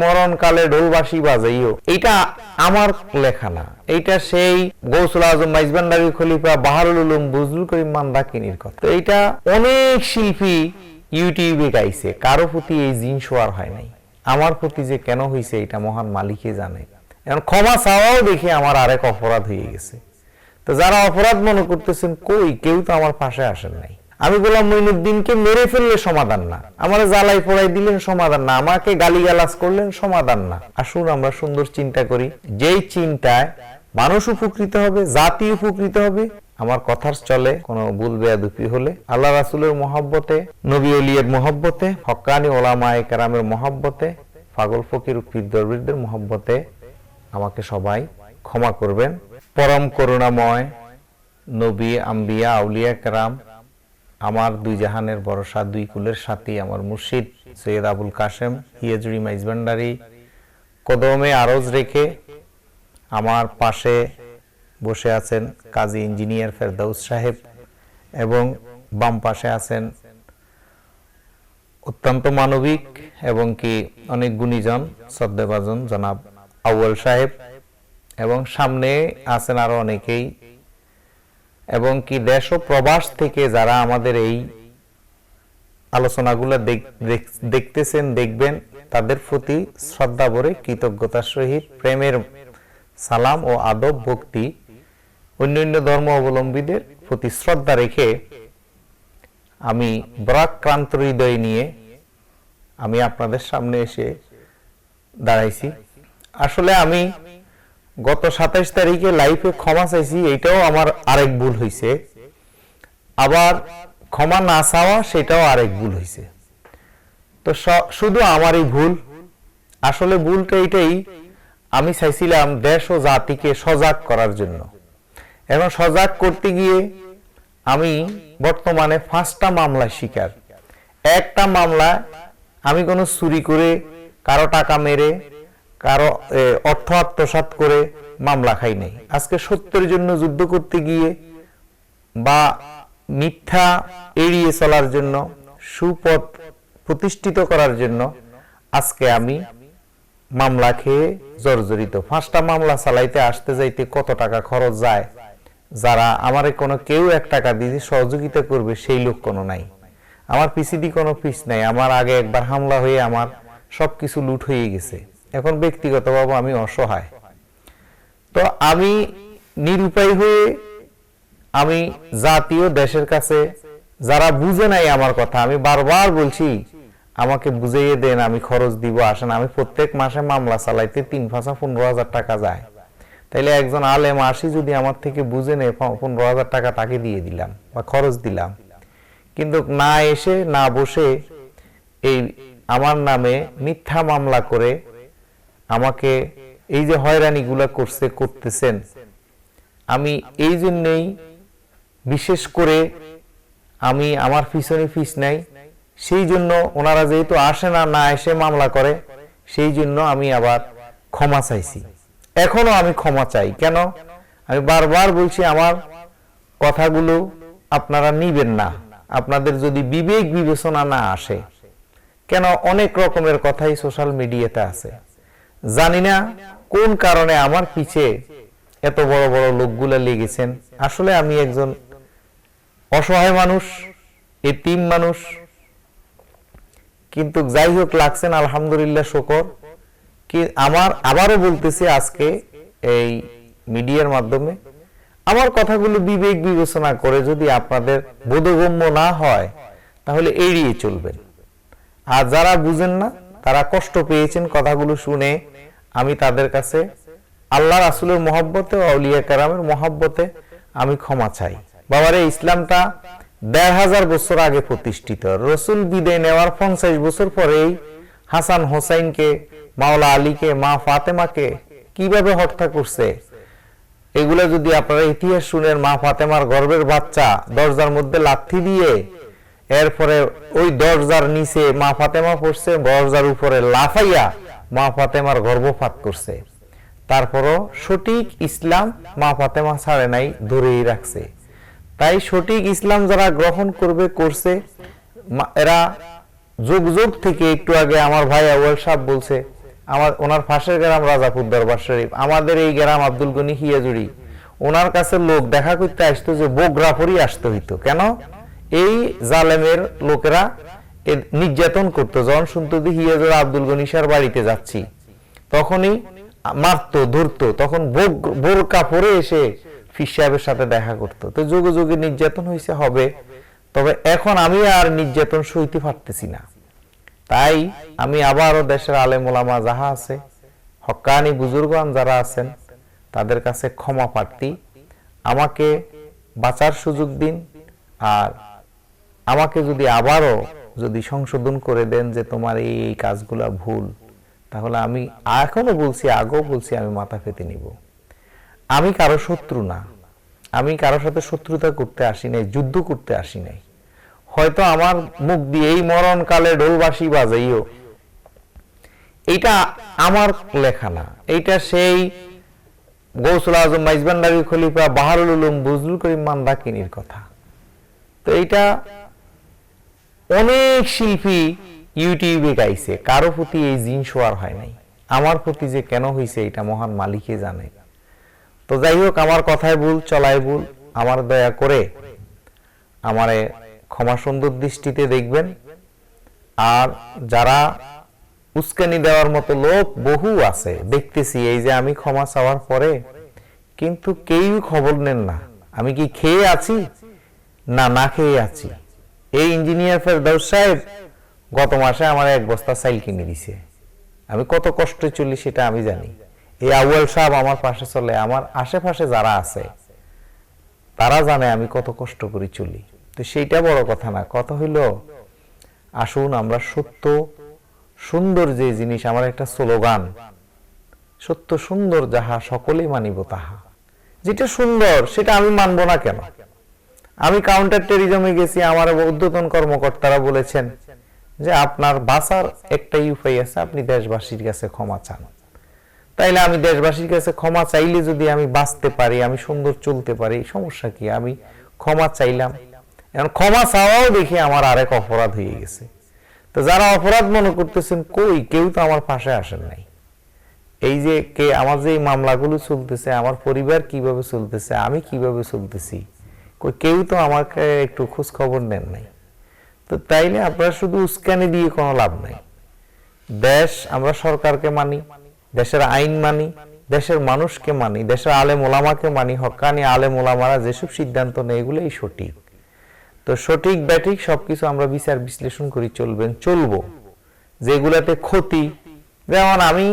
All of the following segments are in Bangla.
মরণকালে ঢোলবাসি বাজাইও। এটা আমার লেখা না এইটা সেই গৌসুল আজম মাইজবান্ডারি খলিফা বাহারুল উলুম বুজলুল করিম মান্দাকিনীর কথা। তো এইটা অনেক শিল্পী ইউটিউবে গাইছে। কারও প্রতি এই জিনিস আর হয় নাই। আমার প্রতি যে কেন হয়েছে এটা মহান মালিকে জানে। এখন ক্ষমা চাওয়াও দেখে আমার আরেক অপরাধ হয়ে গেছে। তো যারা অপরাধ মনে করতেছেন, কই? কেউ তো আমার পাশে আসেন নাই। আমি গোলাম মঈনুদ্দিনকে মেরে ফেললে সমাধান না। আমার জ্বালাই পোড়াই দিলেন সমাধান না। আমাকে গালিগালাজ করলেন সমাধান না। আসুন, আমরা সুন্দর চিন্তা করি। যেই চিন্তায় মানুষ উপকৃত হবে, জাতি উপকৃত হবে, আমার কথার চলে কোনো ভুল বেয়াদুপি হলে আল্লাহ রাসুলের মহাব্বতে, নবী অলিয়ের মহাব্বতে হক্কানি ওলামায়ে কেরামের মহাব্বতে, পাগল ফকির পীর দরবিরদের মহাব্বতে আমাকে সবাই ক্ষমা করবেন। পরম করুণাময় নবী, আম্বিয়া, আউলিয়া কেরাম আমার দুই জাহানের ভরসা, দুই কুলের সাথী আমার মুর্শিদ সৈয়দ আবুল কাশেম হিয়াজুরি মাইজবান্ডারি কদমে আরজ রেখে আমার পাশে বসে আছেন কাজী ইঞ্জিনিয়ার ফেরদাউস সাহেব এবং বাম পাশে আছেন অত্যন্ত মানবিক এবং কি অনেক গুণীজন, শ্রদ্ধেভাজন জনাব আউয়াল সাহেব এবং সামনে আছেন আরও অনেকেই এবং কি দেশ ও প্রবাস থেকে যারা আমাদের এই আলোচনাগুলো দেখ- দেখ- দেখতেছেন, দেখবেন, তাদের প্রতি শ্রদ্ধা ভরে কৃতজ্ঞতার সহিত প্রেমের সালাম ও আদব ভক্তি অন্যান্য ধর্ম অবলম্বীদের প্রতি শ্রদ্ধা রেখে আমি বরাক্রান্ত হৃদয় নিয়ে আমি আপনাদের সামনে এসে দাঁড়াইছি। আসলে আমি গত সাতাইশ তারিখে লাইফে ক্ষমা চাইছি এটাও আমার আরেক ভুল হয়েছে আবার ক্ষমা না চাওয়া, সেটাও আরেক ভুল হয়েছে তো শুধু আমারই ভুল। আসলে ভুলটা এটাই আমি চাইছিলাম দেশ ও জাতিকে সজাগ করার জন্য। এখন সজাগ করতে গিয়ে আমি বর্তমানে পাঁচটা মামলায় শিকার। একটা মামলা, আমি কোনো চুরি করে কারও টাকা মেরে কারও অর্থ আত্মসাৎ করে মামলা খাই নাই। আজকে সত্যের জন্য যুদ্ধ করতে গিয়ে বা মিথ্যা এড়িয়ে চলার জন্য, সুপথ প্রতিষ্ঠিত করার জন্য আজকে আমি মামলা খেয়ে জর্জরিত। পাঁচটা মামলা চালাইতে, আসতে যাইতে কত টাকা খরচ যায়, যারা আমার কোনো কেউ এক টাকা দিয়ে সহযোগিতা করবে সেই লোক কোনো নাই। আমার পিসিডি কোনো পিস নাই, আমার আগে একবার হামলা হয়ে আমার সবকিছু লুট হয়ে গেছে। এখন ব্যক্তিগতভাবে আমি অসহায়। তো আমি নিরুপায় হয়ে আমি জাতীয় দেশের কাছে যারা বুঝে নাই আমার কথা, আমি বারবার বলছি, আমাকে বুঝিয়ে দেন, আমি খরচ দিব, আসেন, আমি প্রত্যেক মাসে মামলা চালাইতে তিন পাঁচা পনেরো হাজার টাকা যায়। তাইলে একজন আলেম আসি যদি আমার থেকে বুঝে নেয় পনেরো হাজার টাকা তাকে দিয়ে দিলাম বা খরচ দিলাম। কিন্তু না এসে, না বসে এই আমার নামে মিথ্যা মামলা করে আমাকে এই যে হয়রানিগুলা করছে, করতেছেন, আমি এই জন্যই বিশেষ করে আমি আমার পিছনে ফিস নাই, সেই জন্য ওনারা যেহেতু আসে না না এসে মামলা করে, সেই জন্য আমি আবার ক্ষমা চাইছি। এখনও আমি ক্ষমা চাই। কেন? আমি বারবার বলছি, আমার কথাগুলো আপনারা নিবেন না। আপনাদের যদি বিবেক বিবেচনা না আসে, কেন? অনেক রকমের কথাই সোশ্যাল মিডিয়াতে আছে। জানি না কোন কারণে আমার পিছে এত বড় বড় লোকগুলা লেগেছেন। আসলে আমি একজন অসহায় মানুষ, এতিম মানুষ। কিন্তু যাই হোক, লাগছেন আলহামদুলিল্লাহ শকর। কি আমার, আবারও বলতেছি আজকে এই মিডিয়ার মাধ্যমে, আমার কথাগুলো বিবেক বিবেচনা করে যদি আপনাদের বোধগম্য না হয়, তাহলে এড়িয়ে চলবেন। আর যারা বুঝেন না তারা কষ্ট পেয়েছেন কথাগুলো শুনে আমি তাদের কাছে আল্লাহ রাসুলের মহব্বতে আউলিয়া কারামের মহব্বতে আমি ক্ষমা চাই। বাবারে, ইসলামটা দেড় হাজার বছর আগে প্রতিষ্ঠিত। রসুল বিদায় নেওয়ার পঞ্চাশ বছর পরেই হাসান হোসাইনকে, মাওলা আলীকে, মা ফাতেমাকে কীভাবে হত্যা করছে? এগুলো যদি আপনারা ইতিহাস শুনেন, মা ফাতেমার গর্ভের বাচ্চা দরজার মধ্যে লাথি দিয়ে এরপরে ওই দরজার নিচে মা ফাতেমা পড়ছে, দরজার উপরে লাফাইয়া মা ফাতেমার গর্ভপাত করছে। তারপরও সঠিক ইসলাম মা ফাতেমা ছাড়ে নাই ধরেই রাখছে। তাই সঠিক ইসলাম যারা গ্রহণ করবে, করছে এরা যুগ যুগ থেকে একটু আগে আমার ভাই আউয়াল সাহেব বলছে, আমার, ওনার পাশের গ্রাম রাজাপুর দরবার শরীফ, আমাদের এই গ্রাম আব্দুল গনি হিয়াজুড়ি। ওনার কাছে লোক দেখা করতে আসতো যে বোগ্রাফরই আসতে হইতো। কেন? এই জালেমের লোকেরা নির্যাতন করতো। যখন শুনতো যে হিয়াজুড় আব্দুল গনি স্যার বাড়িতে যাচ্ছি, তখনই মারতো, ধরতো, তখন বোরকা পরে এসে ফিস সাহেবের সাথে দেখা করতো। তো যুগে যুগে নির্যাতন হয়েছে হবে। তবে এখন আমি আর নির্যাতন সইতে পারতেছি না। তাই আমি আবারও দেশের আলেম ওলামা যাহা আছে হক্কানি বুজুর্গান যারা আছেন, তাদের কাছে ক্ষমা প্রার্থী। আমাকে বাঁচার সুযোগ দিন, আর আমাকে যদি আবারও যদি সংশোধন করে দেন যে তোমার এই কাজগুলা ভুল, তাহলে আমি এখনও বলছি, আগেও বলছি, আমি মাথা পেতে নিব। আমি কারও শত্রু না। আমি কারোর সাথে শত্রুতা করতে আসি নাই, যুদ্ধ করতে আসি নাই। হয়তো আমার মুখ দিয়ে এই মরণকালে ঢোলবাসী বাজাইও। এইটা আমার লেখা না। এইটা সেই গৌসুল আজম মাইজবান্ডারি খলিফা বাহারুল উলুম বুজলুল করিম মান্দাকিনীর কথা। তো এইটা অনেক শিল্পী ইউটিউবে গাইছে। কারও প্রতি এই জিন শোয়ার হয় নাই। আমার প্রতি যে কেন হয়েছে এটা মহান মালিকে জানে। তো যাই হোক, আমার কথায় ভুল, চলায় ভুল, আমার দয়া করে আমারে ক্ষমা সুন্দর দৃষ্টিতে দেখবেন। আর যারা উস্কানি দেওয়ার মতো লোক বহু আছে, দেখতেছি এই যে আমি ক্ষমা চাওয়ার পরে, কিন্তু কেউ খবর নেন না। আমি কি খেয়ে আছি? না না খেয়ে আছি। এই ইঞ্জিনিয়ার ফেরদাউস সাহেব গত মাসে আমার এক বস্তা সাইল কিনে দিছে। আমি কত কষ্টে চলি সেটা আমি জানি। এই আউয়াল সাহেব আমার পাশে চলে, আমার আশেপাশে যারা আছে, তারা জানে আমি কত কষ্ট করে চলি। তো সেইটা বড় কথা না, কথা হইল, আসুন আমরা সত্য সুন্দর যে জিনিস, আমার একটা স্লোগান, সত্য সুন্দর যাহা সকলেই মানিব তাহা। যেটা সুন্দর, সেটা আমি মানব না কেন? আমি কাউন্টার টেরিজমে গেছি, আমার উদ্যতন কর্মকর্তারা বলেছেন যে আপনার বাঁচার একটাই উপায় আছে, আপনি দেশবাসীর কাছে ক্ষমা চান। তাইলে আমি দেশবাসীর কাছে ক্ষমা চাইলে যদি আমি বাঁচতে পারি, আমি সুন্দর চলতে পারি, সমস্যা কি? আমি ক্ষমা চাইলাম। এখন ক্ষমা চাওয়াও দেখি আমার আরেক অপরাধ হয়ে গেছে। তো যারা অপরাধ মনে করতেছেন, কই? কেউ তো আমার পাশে আসেন নাই। এই যে কে, আমার যে মামলাগুলো চলতেছে, আমার পরিবার কীভাবে চলতেছে, আমি কীভাবে চলতেছি? কেউ তো আমাকে একটু খোঁজ খবর নেন নাই। তো তাইলে আপনারা শুধু উস্কানি দিয়ে কোনো লাভ নাই। দেশ আমরা সরকারকে মানি, দেশের আইন মানি, দেশের মানুষকে মানি, দেশের আলেম ওলামাকে মানি, হকানি আলেম ওলামারা যেসব সিদ্ধান্ত নেয় এগুলোই সঠিক। তো সঠিক ব্যাঠিক সবকিছু আমরা বিচার বিশ্লেষণ করি, চলবেন, চলবো। যেগুলাতে ক্ষতি, যেমন আমি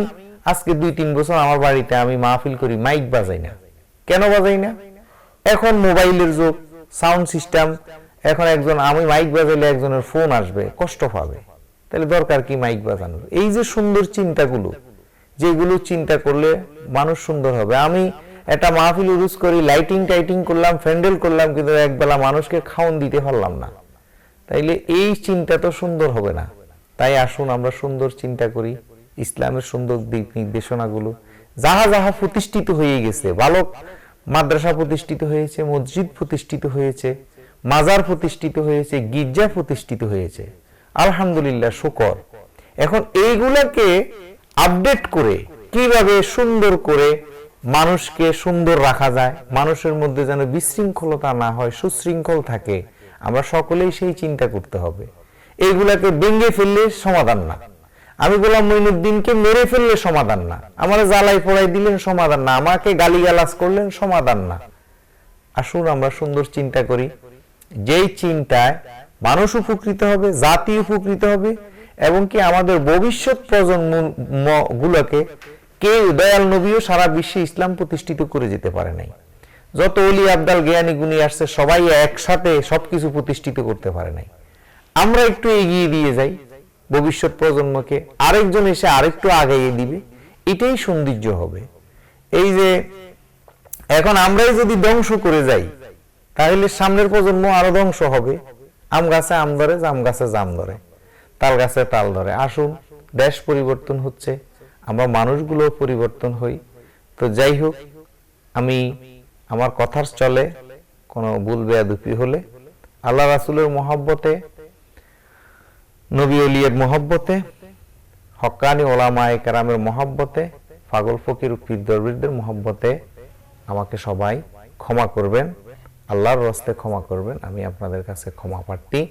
আজকে দুই তিন বছর আমার বাড়িতে আমি মাহফিল করি, মাইক বাজাই না। কেন বাজাই না? এখন মোবাইলের যুগ, সাউন্ড সিস্টেম, এখন একজন, আমি মাইক বাজাইলে একজনের ফোন আসবে, কষ্ট পাবে। তাহলে দরকার কি মাইক বাজানোর? এই যে সুন্দর চিন্তাগুলো, যেগুলো চিন্তা করলে মানুষ সুন্দর হবে। আমি একটা মাহফিল উরুস করি লাইটিং টাইটিং করলাম ফ্যান্ডেল করলাম, কিন্তু একবেলা মানুষকে খাওন দিতে পারলাম না। তাইলে এই চিন্তা তো সুন্দর হবে না। তাই আসুন আমরা সুন্দর চিন্তা করি, ইসলামের সুন্দর দিক নির্দেশনাগুলো। যাহা যাহা প্রতিষ্ঠিত হয়ে গেছে বালক মাদ্রাসা প্রতিষ্ঠিত হয়েছে, মসজিদ প্রতিষ্ঠিত হয়েছে, মাজার প্রতিষ্ঠিত হয়েছে, গির্জা প্রতিষ্ঠিত হয়েছে। আলহামদুলিল্লাহ, শুকর। এখন এইগুলাকে আপডেট করে কীভাবে সুন্দর করে মানুষকে সুন্দর রাখা যায়, মানুষের মধ্যে যেন বিশৃঙ্খলতা না হয়, সুশৃঙ্খল থাকে, আমরা সকলেই সেই চিন্তা করতে হবে। এইগুলাকে ভেঙে ফেললে সমাধান না। আমি গোলাম মঈনুদ্দিনকে মেরে ফেললে সমাধান না। আমার জ্বালাই পড়াই দিলেন সমাধান না। আমাকে গালিগালাজ করলেন সমাধান না। আসুন, আমরা সুন্দর চিন্তা করি। যেই চিন্তায় মানুষ উপকৃত হবে, জাতি উপকৃত হবে, এবং কি আমাদের ভবিষ্যৎ প্রজন্ম গুলোকে কেউ দয়াল নবীও সারা বিশ্বে ইসলাম প্রতিষ্ঠিত করে যেতে পারে নাই। যত অলি আবদাল জ্ঞানী গুণী আসছে, সবাই একসাথে সবকিছু প্রতিষ্ঠিত করতে পারে নাই। আমরা একটু এগিয়ে দিয়ে যাই। ভবিষ্যৎ প্রজন্মকে আরেকজন এসে আরেকটু আগাইয়ে দিবে, এটাই সৌন্দর্য হবে। এই যে, এখন আমরাই যদি ধ্বংস করে যাই, তাহলে সামনের প্রজন্ম আরও ধ্বংস হবে। আম গাছে আম ধরে, জাম গাছে জাম ধরে, তাল গাছে তাল ধরে। আসুন, দেশ পরিবর্তন হচ্ছে, আমরা মানুষগুলো পরিবর্তন হই। তো যাই হোক, আমি আমার কথার চলে, কোনো ভুল বেয়াদুপি হলে আল্লাহ রাসুলের মহাব্বতে নবী অলিয়ের মহব্বতে, হকানি ওলামায়ে কেরামের মহব্বতে, পাগল ফকির পীর দরবিরদের মহাব্বতে আমাকে সবাই ক্ষমা করবেন, আল্লাহর রস্তে ক্ষমা করবেন, আমি আপনাদের কাছে ক্ষমা প্রার্থী।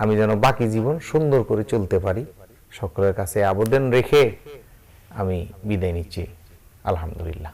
আমি যেন বাকি জীবন সুন্দর করে চলতে পারি, সকলের কাছে আবেদন রেখে আমি বিদায় নিচ্ছি। আলহামদুলিল্লাহ।